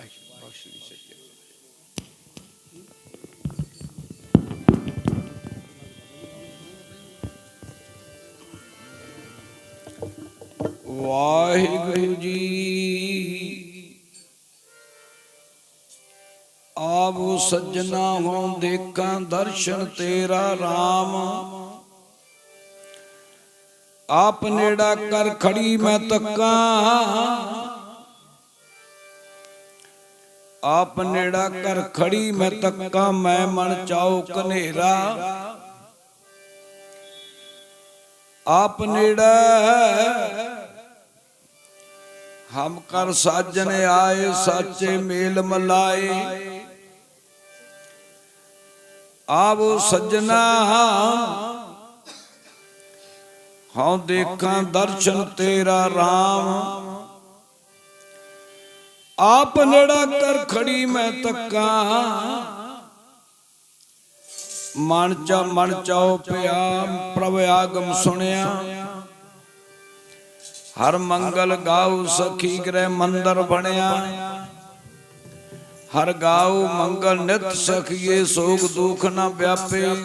ਵਾਹਿਗੁਰੂ ਬਖਸ਼ ਵਾਹਿਗੁਰੂ ਜੀ ਆਵੋ ਸੱਜਣਾ ਹੋਂ ਦੇਖਾਂ ਦਰਸ਼ਨ ਤੇਰਾ RAM ਆਪ ਨੇੜਾ ਕਰ ਖੜੀ ਮੈਂ ਤੱਕਾਂ। ਆਪ ਨੇੜਾ ਕਰ ਖੜੀ, ਮੈਂ ਤੱਕਾਂ, ਮੈਂ ਮਨ ਚਾਉ ਕਨੇਰਾ ਆਪ ਨੇੜਾ ਹਮ ਕਰ ਸਾਜਨ ਆਏ, ਸਾਚੇ ਮੇਲ ਮਲਾਏ। ਆਵੋ ਸੱਜਣਾ, ਹਉ ਦੇਖਾਂ ਦਰਸ਼ਨ ਤੇਰਾ RAM ਆਪ ਨੇੜਾ ਕਰ ਖੜੀ ਮੈਂ ਤੱਕਾਂ ਮਨ ਚਾ ਮਨ ਚਾਉ ਪਿਆ ਪ੍ਰਭ ਆਗਮ ਸੁਣਿਆ। ਹਰ ਮੰਗਲ ਗਾਉ ਸਖੀ ਗ੍ਰਹਿ ਮੰਦਰ ਬਣਿਆ। ਹਰ ਗਾਉ ਮੰਗਲ ਨਿਤ ਸਖੀਏ, ਸੋਗ ਦੁਖ ਨਾ ਵਿਆਪੇ।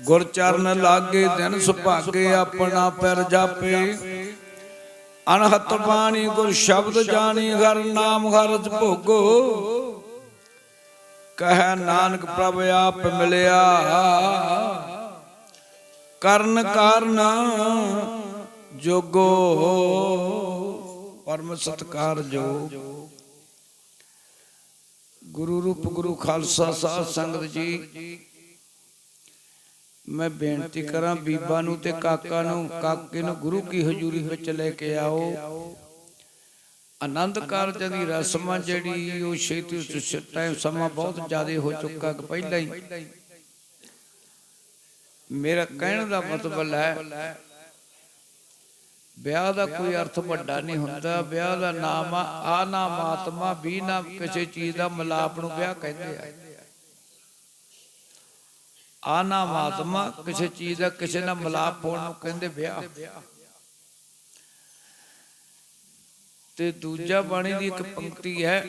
ਗੁਰ ਚਰਨ ਲਾਗੇ, ਦਿਨ ਸੁਭਾਗੇ, ਆਪਣਾ ਪੈਰ ਜਾਪੇ। ਅਨਹਤ ਬਾਣੀ ਗੁਰ ਸ਼ਬਦ ਜਾਣੀ ਹਰ ਨਾਮ ਹਰਜ ਭੋਗੋ। ਕਹਿ ਨਾਨਕ ਪ੍ਰਭ ਆਪ ਮਿਲਿਆ। ਕਰਨ ਕਾਰਨ ਜੋਗੋ। ਪਰਮ ਸਤਕਾਰ ਜੋ ਗੁਰੂ ਰੂਪ ਗੁਰੂ ਖਾਲਸਾ ਸਾਧ ਸੰਗਤ ਜੀ ਮੈਂ ਬੇਨਤੀ ਕਰਾਂ ਬੀਬਾ ਨੂੰ ਤੇ ਕਾਕਾ ਨੂੰ, ਕਾਕੇ ਨੂੰ, ਗੁਰੂ ਕੀ ਹਜ਼ੂਰੀ ਵਿੱਚ ਲੈ ਕੇ ਆਓ। ਆਨੰਦ ਕਾਰਜ ਦੀ ਰਸਮਾਂ ਜਿਹੜੀ ਉਹ ਛੇਤੀ ਟਾਈਮ ਸਮਾਂ ਬਹੁਤ ਜ਼ਿਆਦਾ ਹੋ ਚੁੱਕਾ ਪਹਿਲਾਂ ਹੀ। ਮੇਰਾ ਕਹਿਣ ਦਾ ਮਤਲਬ ਹੈ, ਵਿਆਹ ਦਾ ਕੋਈ ਅਰਥ ਵੱਡਾ ਨਹੀਂ ਹੁੰਦਾ। ਵਿਆਹ ਦਾ ਨਾਮ ਆ ਆ ਨਾਮ ਆਤਮਾ ਵੀ ਨਾ ਕਿਸੇ ਚੀਜ਼ ਦਾ ਮਲਾਪ ਨੂੰ ਵਿਆਹ ਕਹਿੰਦੇ ਆ। ਆ ਨਾਮ ਆਤਮਾ ਕਿਸੇ ਚੀਜ਼ ਦਾ ਕਿਸੇ ਨਾਲ ਮਲਾਪ ਹੋਣ ਨੂੰ ਕਹਿੰਦੇ ਵਿਆਹ। ਤੇ ਦੂਜਾ ਬਾਣੀ ਦੀ ਇੱਕ ਪੰਕਤੀ ਹੈ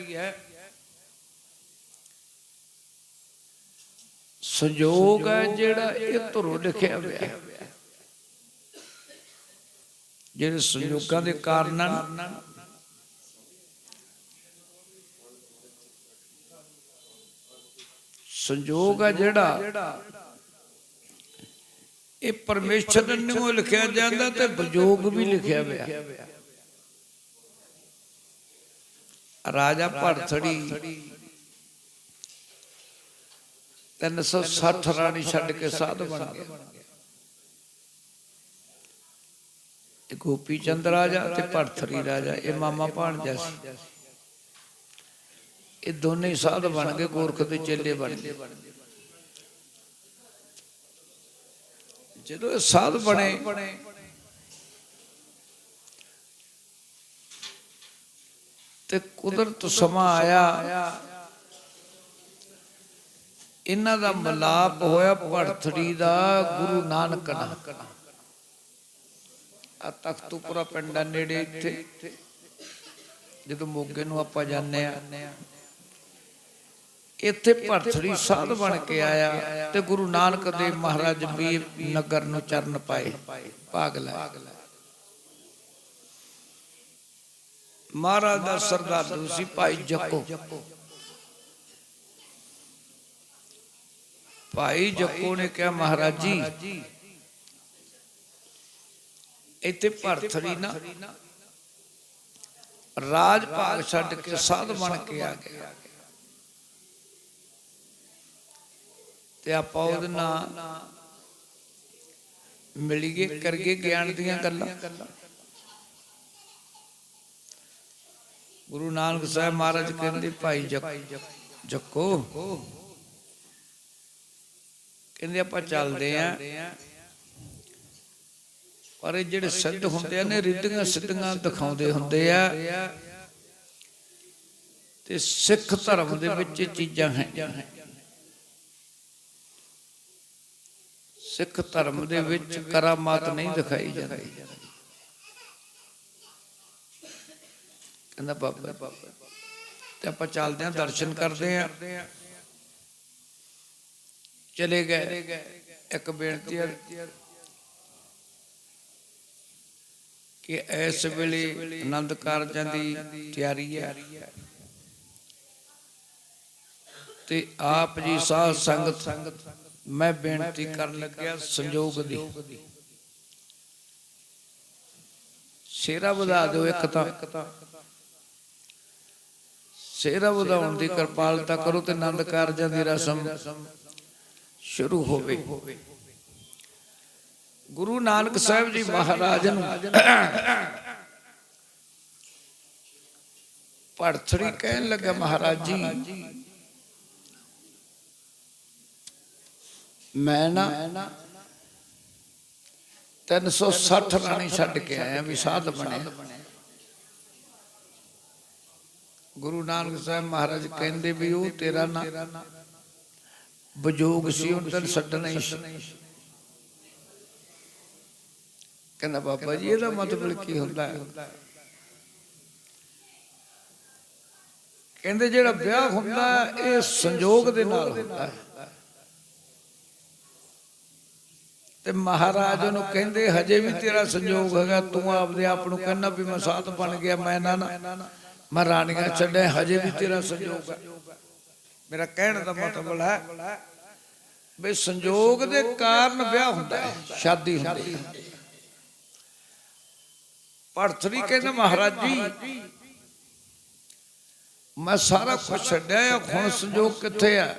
ਸੰਜੋਗ ਹੈ ਜਿਹੜਾ ਇਹ ਧੁਰੋਂ ਲਿਖਿਆ ਹੋਇਆ ਜਿਹੜੇ ਸੰਯੋਗਾਂ ਦੇ ਕਾਰਨ ਸੰਯੋਗ ਹੈ ਜਿਹੜਾ ਇਹ ਪਰਮੇਸ਼ਰ ਨੂੰ ਲਿਖਿਆ ਜਾਂਦਾ ਤੇ ਵਿਜੋਗ ਵੀ ਲਿਖਿਆ ਹੋਇਆ। ਰਾਜਾ ਭਰਥੜੀ 360 ਰਾਣੀ ਛੱਡ ਕੇ ਸਾਧ ਬਣ ਗਿਆ। ਇਹ ਗੋਪੀ ਚੰਦ ਰਾਜਾ ਤੇ ਭਰਥੜੀ ਰਾਜਾ, ਇਹ ਮਾਮਾ ਭਾਣਜਾ ਸੀ। ਇਹ ਦੋਨੇ ਸਾਧ ਬਣ ਗਏ, ਗੋਰਖ ਦੇ ਚੇਲੇ ਬਣ ਗਏ। ਜਦੋਂ ਇਹ ਸਾਧ ਬਣੇ ਤੇ ਕੁਦਰਤ ਸਮਾਂ ਆਇਆ। ਇਹਨਾਂ ਦਾ ਮਲਾਪ ਹੋਇਆ ਭਰਥੜੀ ਦਾ ਗੁਰੂ ਨਾਨਕ ਨਾਲ ਆ ਤਖਤੂਪੁਰਾ ਪਿੰਡਾਂ ਨੇੜੇ ਇੱਥੇ। ਜਦੋਂ ਮੋਗੇ ਨੂੰ ਆਪਾਂ ਜਾਂਦੇ ਆ ਇੱਥੇ ਭਰਥੜੀ ਸਾਧ ਬਣ ਕੇ ਆਇਆ ਤੇ ਗੁਰੂ ਨਾਨਕ ਦੇਵ ਮਹਾਰਾਜ ਵੀ ਨਗਰ ਨੂੰ ਚਰਨ ਪਾਏ, ਭਾਗ ਲੈ। ਮਹਾਰਾਜ ਦਾ ਸਰਦਾਰ ਸੀ ਭਾਈ ਜੱਕੋ। ਭਾਈ ਜੱਕੋ ਨੇ ਕਿਹਾ, ਮਹਾਰਾਜ ਜੀ, ਇੱਥੇ ਭਰਥੜੀ ਨਾ ਰਾਜ ਭਾਗ ਛੱਡ ਕੇ ਸਾਧ ਬਣ ਕੇ ਆ ਗਿਆ। ਤੇ ਆਪਾਂ ਉਹਦੇ ਨਾਲ ਮਿਲੀਏ ਕਰਗੇ ਗਿਆਨ ਦੀਆਂ ਗੱਲਾਂ। ਗੁਰੂ ਨਾਨਕ ਸਾਹਿਬ ਮਹਾਰਾਜ ਕਹਿੰਦੇ ਭਾਈ ਜੱਕੋ ਕਹਿੰਦੇ ਆਪਾਂ ਚੱਲਦੇ ਆਂ ਪਰ ਇਹ ਜਿਹੜੇ ਸਿੱਧ ਹੁੰਦੇ ਨੇ ਰਿੱਧੀਆਂ ਸਿੱਧੀਆਂ ਦਿਖਾਉਂਦੇ ਹੁੰਦੇ ਆ। ਤੇ ਸਿੱਖ ਧਰਮ ਦੇ ਵਿੱਚ ਇਹ ਚੀਜ਼ਾਂ ਹੈ ਸਿੱਖ ਧਰਮ ਦੇ ਵਿੱਚ ਕਰਾਮਾਤ ਨਹੀਂ ਦਿਖਾਈ ਜਾਂਦੀ। ਕਹਿੰਦਾ ਬਾਬਾ ਤੇ ਆਪਾਂ ਚੱਲਦੇ ਆਂ ਦਰਸ਼ਨ ਕਰਦੇ ਆਂ ਚਲੇ ਗਏ। ਇੱਕ ਬੇਨਤੀ ਹੈ ਕਿ ਇਸ ਵੇਲੇ ਆਨੰਦ ਕਾਰਜਾਂ ਦੀ ਤਿਆਰੀ ਹੈ। ਤੇ ਆਪ ਜੀ ਸਾਧ ਸੰਗਤ ਮੈਂ ਬੇਨਤੀ ਕਰਨ ਲੱਗਿਆ ਸੰਜੋਗ ਦੀ। ਸੇਰਾ ਵਧਾ ਦਿਓ ਇੱਕ ਤਾਂ। ਸੇਰਾ ਵਧਾਉਣ ਦੀ ਕਿਰਪਾਲਤਾ ਕਰੋ ਤੇ ਆਨੰਦ ਕਾਰਜਾਂ ਦੀ ਰਸਮ ਸ਼ੁਰੂ ਹੋਵੇ। ਗੁਰੂ ਨਾਨਕ ਸਾਹਿਬ ਜੀ ਮਹਾਰਾਜ ਨੂੰ ਪੜਥੜੀ ਕਹਿਣ ਲੱਗਾ ਮਹਾਰਾਜ ਜੀ ਮੈਂ ਨਾ 360 ਰਾਣੀ ਛੱਡ ਕੇ ਆਇਆ ਵੀ ਸਾਧ ਬਣੇ। ਗੁਰੂ ਨਾਨਕ ਸਾਹਿਬ ਮਹਾਰਾਜ ਕਹਿੰਦੇ ਵੀ ਉਹ ਤੇਰਾ ਨਾ ਬਜੋਗ ਸੀ, ਉਹ ਤੈਨੂੰ ਛੱਡਣਾ ਹੀ ਕਹਿੰਦਾ ਬਾਬਾ ਜੀ, ਇਹਦਾ ਮਤਲਬ ਕੀ ਹੁੰਦਾ? ਹੈ ਕਹਿੰਦੇ ਜਿਹੜਾ ਵਿਆਹ ਹੁੰਦਾ, ਇਹ ਸੰਜੋਗ ਦੇ ਨਾਲ ਹੁੰਦਾ। ਹੈ ਤੇ ਮਹਾਰਾਜ ਨੂੰ ਕਹਿੰਦੇ, ਹਜੇ ਵੀ ਤੇਰਾ ਸੰਜੋਗ ਹੈਗਾ, ਤੂੰ ਆਪਦੇ ਆਪ ਨੂੰ ਕਹਿੰਦਾ ਵੀ ਮੈਂ ਸਾਧ ਬਣ ਗਿਆ, ਮੈਂ ਨਾ ਮੈਂ ਰਾਣੀਆਂ ਛੱਡਿਆ ਹਜੇ ਵੀ ਤੇਰਾ ਸੰਜੋਗ ਹੈ। ਮੇਰਾ ਕਹਿਣ ਦਾ ਮਤਲਬ ਹੈ ਵੀ ਸੰਜੋਗ ਦੇ ਕਾਰਨ ਵਿਆਹ ਹੁੰਦਾ ਹੈ, ਸ਼ਾਦੀ ਹੁੰਦੀ ਹੈ। ਭਰਤਰੀ ਕਹਿੰਦਾ, ਮਹਾਰਾਜ ਜੀ, ਮੈਂ ਸਾਰਾ ਕੁਝ ਛੱਡਿਆ ਆ, ਹੁਣ ਸੰਜੋਗ ਕਿੱਥੇ ਆ?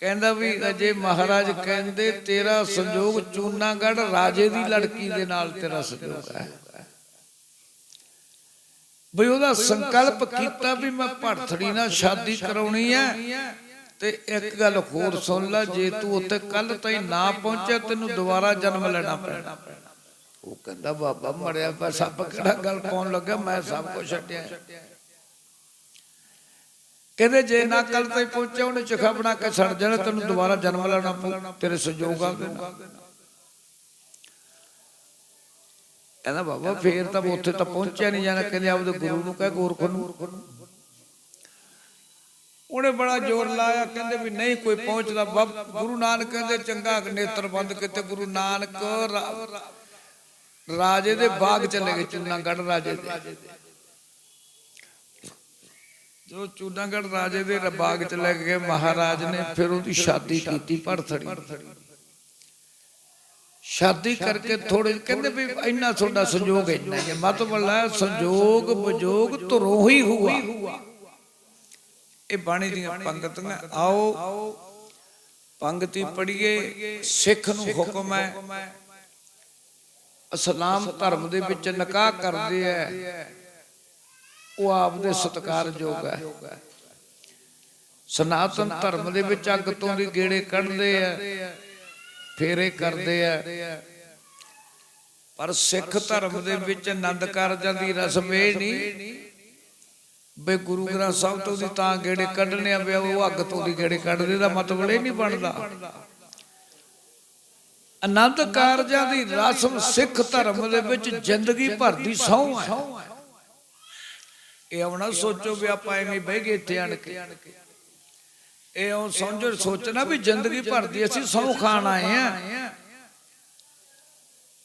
ਕਹਿੰਦਾ ਵੀ ਅਜੇ ਮਹਾਰਾਜ ਕਹਿੰਦੇ ਤੇਰਾ ਸੰਜੋਗ ਚੂਨਾਗੜ ਰਾਜੇ ਦੀ ਲੜਕੀ ਦੇ ਨਾਲ ਤੇਰਾ ਸੰਜੋਗ ਹੈ। ਬਈ ਉਹਦਾ ਸੰਕਲਪ ਕੀਤਾ ਵੀ ਮੈਂ ਭਰਥੜੀ ਨਾਲ ਸ਼ਾਦੀ ਕਰਾਉਣੀ ਹੈ। ਤੇ ਇੱਕ ਗੱਲ ਹੋਰ ਸੁਣ ਲੈ ਜੇ ਤੂੰ ਉੱਥੇ ਕੱਲ ਤਾਈਂ ਨਾ ਪਹੁੰਚਿਆ ਤੈਨੂੰ ਦੁਬਾਰਾ ਜਨਮ ਲੈਣਾ ਪੈਣਾ। ਉਹ ਕਹਿੰਦਾ ਬਾਬਾ ਮਰਿਆ ਪਰ ਸੱਪ ਕਿਹੜਾ ਗੱਲ ਪਾਉਣ ਲੱਗਾ ਮੈਂ ਸਭ ਕੁਝ ਛੱਡਿਆ ਕਹਿੰਦੇ ਜੇ ਨਾ ਕੱਲ ਤਾਈਂ ਪਹੁੰਚਿਆ, ਉਹਨੇ ਚਖਾ ਬਣਾ ਕੇ ਛੱਡ ਜਾਣਾ, ਤੈਨੂੰ ਦੁਬਾਰਾ ਜਨਮ ਲੈਣਾ ਪਊ, ਤੇਰੇ ਸੰਜੋਗ ਆ ਗਏ ਕਹਿੰਦਾ ਬਾਬਾ, ਫੇਰ ਤਾਂ ਉੱਥੇ ਤਾਂ ਪਹੁੰਚਿਆ ਨਹੀਂ ਜਾਣਾ, ਕਹਿੰਦੇ ਆਪਦੇ ਗੁਰੂ ਨੂੰ ਕਹਿ ਗੋਰਖ ਨੂੰ। ਉਹਨੇ ਬੜਾ ਜ਼ੋਰ ਲਾਇਆ, ਕਹਿੰਦੇ ਵੀ ਨਹੀਂ ਕੋਈ ਪਹੁੰਚਦਾ। ਗੁਰੂ ਨਾਨਕ ਕਹਿੰਦੇ, ਚੰਗਾ ਨੇਤਰ ਬੰਦ ਕਿਤੇ, ਗੁਰੂ ਨਾਨਕ ਰਾਜੇ ਦੇ ਬਾਗ ਚਲੇ ਗਏ ਚੁਨਾਗੜ ਰਾਜੇ ਦੇ। ਜੋ ਚੁਨਾਗੜ ਰਾਜੇ ਦੇ ਬਾਗ ਚ ਲੈ ਗਏ ਮਹਾਰਾਜ ਨੇ ਫਿਰ ਉਹਦੀ ਸ਼ਾਦੀ ਕੀਤੀ, ਭਰਥੜੀ। ਸ਼ਾਦੀ ਕਰਕੇ ਥੋੜੇ ਕਹਿੰਦੇ ਵੀ ਇੰਨਾ ਤੁਹਾਡਾ ਸੰਜੋਗ ਇੰਨਾ ਹੈ ਮਤਲਬ ਸੰਜੋਗ ਬਜੋਗ ਧਰੋ ਹੀ ਹੁਆ। ਇਹ ਬਾਣੀ ਦੀਆਂ ਪੰਗਤੀਆਂ, ਆਓ, ਪੰਗਤੀ ਪੜੀਏ ਸਿੱਖ ਨੂੰ ਹੁਕਮ ਹੈ। ਇਸਲਾਮ ਧਰਮ ਦੇ ਵਿੱਚ ਨਿਕਾਹ ਕਰਦੇ ਐ ਉਹ ਆਪਦੇ ਸਤਕਾਰਯੋਗ ਹੈ। ਸਨਾਤਨ ਧਰਮ ਦੇ ਵਿੱਚ ਅੱਗ ਤੋਂ ਦੀ ਗੇੜੇ ਕੱਢਦੇ ਐ ਫੇਰੇ ਕਰਦੇ ਐ ਪਰ ਸਿੱਖ ਧਰਮ ਦੇ ਵਿੱਚ ਆਨੰਦ ਕਾਰਜਾਂ ਦੀ ਰਸਮ ਇਹ ਨਹੀਂ ਬਈ ਗੁਰੂ ਗ੍ਰੰਥ ਸਾਹਿਬ ਤੋਂ ਦੀ ਤਾਂ ਗੇੜੇ ਕੱਢਣੇ ਆ ਵੀ ਉਹ ਅੱਗ ਤੋਂ ਦੀ ਗੇੜੇ ਕੱਢਦੇ ਦਾ ਮਤਲਬ ਇਹ ਨਹੀਂ ਬਣਦਾ। ਆਨੰਦ ਕਾਰਜਾਂ ਦੀ ਰਸਮ ਸਿੱਖ ਧਰਮ ਦੇ ਵਿੱਚ ਜ਼ਿੰਦਗੀ ਭਰ ਦੀ ਸਹੁੰ ਹੈ। ਇਹ ਆਉਣਾ ਸੋਚੋ ਵੀ ਆਪਾਂ ਐਵੇਂ ਬਹਿ ਗਏ ਇੱਥੇ ਆਣ ਕੇ। ਇਹ ਉਹ ਸਮਝੋ ਸੋਚਣਾ ਵੀ ਜ਼ਿੰਦਗੀ ਭਰ ਦੀ ਅਸੀਂ ਸਹੁੰ ਖਾਣ ਆਏ ਆ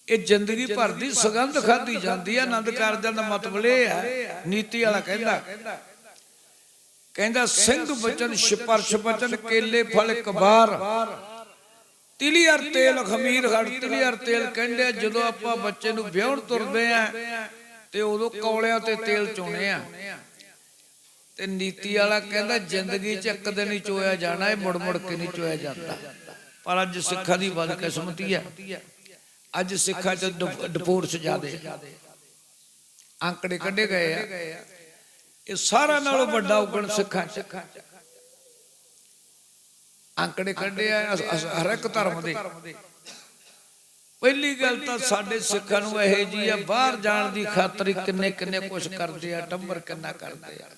ਇਹ ਜ਼ਿੰਦਗੀ ਭਰ ਦੀ ਸੁਗੰਧ ਖਾਦੀ ਜਾਂਦੀ ਹੈ ਆਨੰਦ ਕਾਰਜਾਂ ਦਾ ਮਤਲਬ ਇਹ ਹੈ ਨੀਤੀ ਵਾਲਾ ਕਹਿੰਦਾ। ਕਹਿੰਦਾ। ਸਿੰਘ ਬਚਨ ਛਪਰਛ ਬਚਨ ਕੇਲੇ ਫਲ ਕਬਾਰ। ਤਿਲੀ ਅਰ ਤੇਲ ਖਮੀਰ ਖੜ ਤਿਲੀ ਅਰ ਤੇਲ ਕਹਿੰਦੇ ਆ, ਜਦੋਂ ਆਪਾਂ ਬੱਚੇ ਨੂੰ ਵਿਆਹਣ ਤੁਰਦੇ ਆ ਤੇ ਉਦੋਂ ਕੌਲਿਆਂ ਤੇ ਤੇਲ ਚੋਣੇ ਆ ਤੇ ਨੀਤੀ ਵਾਲਾ ਕਹਿੰਦਾ ਜ਼ਿੰਦਗੀ 'ਚ ਇੱਕ ਦਿਨ ਹੀ ਚੋਇਆ ਜਾਣਾ ਇਹ ਮੁੜ ਮੁੜ ਕੇ ਨਹੀਂ ਚੋਇਆ ਜਾਂਦਾ। ਪਰ ਅੱਜ ਸਿੱਖਾਂ ਦੀ ਬਦਕਿਸਮਤੀ ਹੈ ਅੱਜ ਸਿੱਖਾਂ 'ਚ ਡਿਪੋਰਟਸ ਜ਼ਿਆਦੇ ਅੰਕੜੇ ਕੱਢੇ ਗਏ ਆ। ਇਹ ਸਾਰਾ ਨਾਲੋਂ ਵੱਡਾ ਉਗਣ ਸਿੱਖਾਂ 'ਚ। ਅੰਕੜੇ ਕੱਢੇ ਆ ਹਰ ਇੱਕ ਧਰਮ ਦੇ। ਪਹਿਲੀ ਗੱਲ ਤਾਂ ਸਾਡੇ ਸਿੱਖਾਂ ਨੂੰ ਇਹ ਜੀ ਆ ਬਾਹਰ ਜਾਣ ਦੀ ਖਾਤਰ ਕਿੰਨੇ ਕਿੰਨੇ ਕੁਛ ਕਰਦੇ ਆ ਟੰਬਰ ਕਿੰਨਾ ਕਰਦੇ ਆ।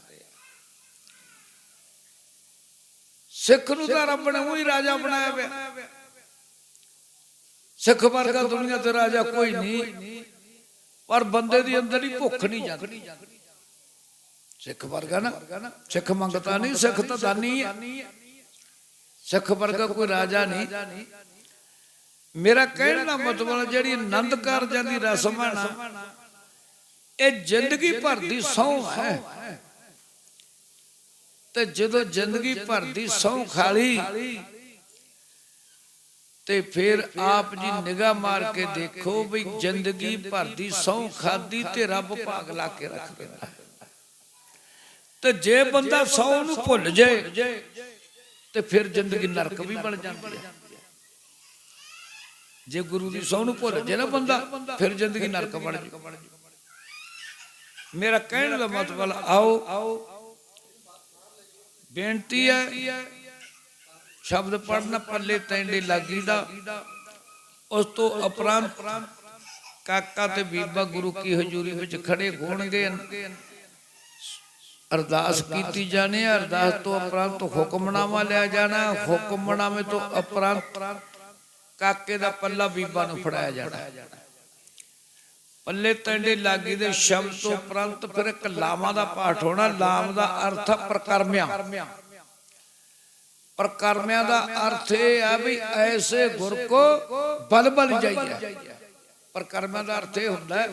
ਸਿੱਖ ਨੂੰ ਤਾਂ ਰੱਬ ਨੇ ਉਹੀ ਰਾਜਾ ਬਣਾਇਆ ਪਿਆ ਸਿੱਖ ਵਰਗਾ ਦੁਨੀਆ ਤੇ ਰਾਜਾ ਕੋਈ ਨਹੀਂ। ਪਰ ਬੰਦੇ ਦੀ ਅੰਦਰ ਹੀ ਭੁੱਖ ਨਹੀਂ ਜਾਂਦੀ। ਸਿੱਖ ਵਰਗਾ ਨਾ ਸਿੱਖ ਮੰਗਤਾ ਨਹੀਂ ਸਿੱਖ ਤਾਂ ਦਾਨੀ ਹੈ ਸਿੱਖ ਵਰਗਾ ਕੋਈ ਰਾਜਾ ਨਹੀਂ। ਮੇਰਾ ਕਹਿਣ ਦਾ ਮਤਲਬ ਜਿਹੜੀ ਆਨੰਦ ਕਾਰਜਾਂ ਦੀ ਰਸਮ ਹੈ ਨਾ, ਇਹ ਜ਼ਿੰਦਗੀ ਭਰ ਦੀ ਸਹੁੰ ਹੈ। ਤੇ ਜਦੋਂ ਜ਼ਿੰਦਗੀ ਭਰ ਦੀ ਸਹੁੰ ਖਾਲੀ, ਤੇ ਫਿਰ ਆਪ ਜੀ ਨਿਗਾਹ ਮਾਰ ਕੇ ਦੇਖੋ ਵੀ ਜ਼ਿੰਦਗੀ ਭਰ ਦੀ ਸਹੁੰ ਖਾਦੀ ਤੇ ਰੱਬ ਭਾਗ ਲਾ ਕੇ ਰੱਖ ਦਿੰਦਾ ਤੇ ਜੇ ਬੰਦਾ ਸਹੁੰ ਨੂੰ ਭੁੱਲ ਜਾਏ, ਤੇ ਫਿਰ ਜ਼ਿੰਦਗੀ ਨਰਕ ਵੀ ਬਣ ਜਾਂਦੀ ਹੈ। ਜੇ ਗੁਰੂ ਦੀ ਸਹੁੰ ਨੂੰ ਭੁੱਲ ਜੇ ਨਾ ਬੰਦਾ ਫਿਰ ਜ਼ਿੰਦਗੀ ਨਰਕ ਬਣ ਜੇ ਮੇਰਾ ਕਹਿਣ ਦਾ ਮਤਲਬ ਆਓ ਬੇਨਤੀ ਹੈ ਸ਼ਬਦ ਪੜਨਾ ਪੱਲੇ ਤੈਂਡੇ ਲੱਗੀ ਦਾ ਉਸ ਤੋਂ ਉਪਰੰਤ ਕਾਕਾ ਤੇ ਬੀਬਾ ਗੁਰੂ ਕੀ ਹਜ਼ੂਰੀ ਵਿੱਚ ਖੜੇ ਹੋਣਗੇ ਅਰਦਾਸ ਕੀਤੀ ਜਾਣੀ ਹੈ ਅਰਦਾਸ ਤੋਂ ਉਪਰੰਤ ਹੁਕਮਨਾਮਾ ਲਿਆ ਜਾਣਾ ਹੁਕਮਨਾਮੇ ਤੋਂ ਉਪਰੰਤ ਕਾਕੇ ਦਾ ਪੱਲਾ ਬੀਬਾ ਨੂੰ ਫੜਾਇਆ ਜਾਣਾ। ਪੱਲੇ ਤੰਡੇ ਲਾਗੀ ਦੇ ਸ਼ਬਦ ਤੋਂ ਉਪਰੰਤ ਫਿਰ ਇੱਕ ਲਾਵਾਂ ਦਾ ਪਾਠ ਹੋਣਾ ਲਾਮ ਦਾ ਅਰਥ ਹੈ ਪ੍ਰਕਰਮਿਆ। ਦਾ ਅਰਥ ਇਹ ਆ ਵੀ ਐਸੇ ਗੁਰ ਕੋ ਬਲ ਜਾਈਏ। ਪ੍ਰਕਰਮਿਆਂ ਦਾ ਅਰਥ ਇਹ ਹੁੰਦਾ ਹੈ